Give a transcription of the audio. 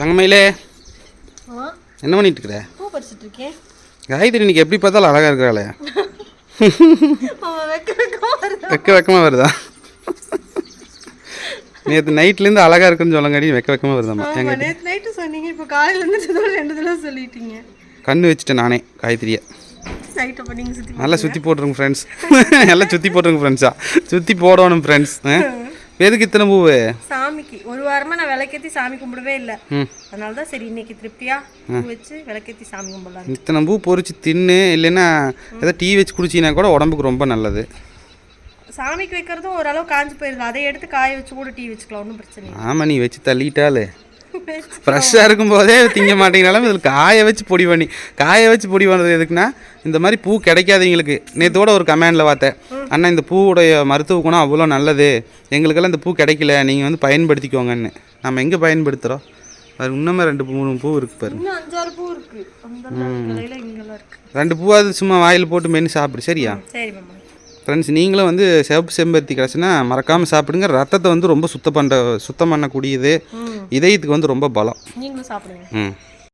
தங்கமயிலே என்ன பண்ணிட்டு இருக்கிற பூ பறிச்சிட்டு இருக்கேன் காயத்ரி இன்னைக்கு எப்படி பார்த்தாலும் அழகா இருக்கிறாளே. வெக்க வெக்கமா வருது? நேற்று நைட்லேருந்து அழகா இருக்குன்னு சொல்லங்காடி வெக்க வெக்கமா வருதாம்மா எங்க நேத்து நைட்டு சொன்னீங்க இப்போ காலையில இருந்து ரெண்டு தடவை சொல்லிட்டீங்க. கண்ணு வச்சுட்டேன் நானே காயத்ரியை. நல்லா சுற்றி போட்டுருங்க ஃப்ரெண்ட்ஸ் நல்லா சுற்றி போட்டுருங்க ஃப்ரெண்ட்ஸா சுற்றி போடணும் ஃப்ரெண்ட்ஸ் எதுக்கு இத்தனை பூவு? சாமிக்கு. ஒரு வாரமா நான் விளக்கேத்தி சாமி கும்பிடவே இல்லை. அதனால தான் சரி இன்னைக்கு திருப்தியா பூ வச்சு விளக்கேத்தி சாமி கும்பிடலாம். இத்தனை பூ பொறிச்சு தின்னு இல்லைன்னா ஏதோ டீ வச்சு குடிச்சினா கூட உடம்புக்கு ரொம்ப நல்லது. சாமிக்கு வைக்கிறதும் ஓரளவு காஞ்சு போயிருது. அதை எடுத்து காய வச்சு கூட டீ வச்சுக்கலாம் ஒன்றும் பிரச்சனை ஆமாம் நீ வச்சு தள்ளிட்டாலே. ஃப்ரெஷ்ஷாக இருக்கும்போதே திங்க மாட்டேங்கிறாலும் இதில் காய வச்சு பொடி பண்ணி காய வச்சு பொடி பண்ணுறது எதுக்குன்னா இந்த மாதிரி பூ கிடைக்காதவங்களுக்கு நேற்றோட ஒரு கமெண்டில் பார்த்தேன். அண்ணா இந்த பூவுடைய மருத்துவ குணம் அவ்வளோ நல்லது. எங்களுக்கெல்லாம் இந்த பூ கிடைக்கல. நீங்கள் வந்து பயன்படுத்திக்கோங்கன்னு. நம்ம எங்கே பயன்படுத்துகிறோம் அது இன்னுமே ரெண்டு மூணு பூ இருக்கு பாரு. இன்னும் அஞ்சாறு பூ இருக்கு. அந்த கிளையில இங்கெல்லாம் இருக்கு. ரெண்டு பூவாவது சும்மா வாயில் போட்டு மென்று சாப்பிடு சரியா? ஃப்ரெண்ட்ஸ் நீங்களும் வந்து சிவப்பு செம்பருத்தி கிடச்சுன்னா மறக்காமல் சாப்பிடுங்க. ரத்தத்தை வந்து ரொம்ப சுத்தம் பண்ணுற சுத்தம் பண்ணக்கூடியது. இதயத்துக்கு வந்து ரொம்ப பலம். நீங்களும் சாப்பிடுங்க. ம்.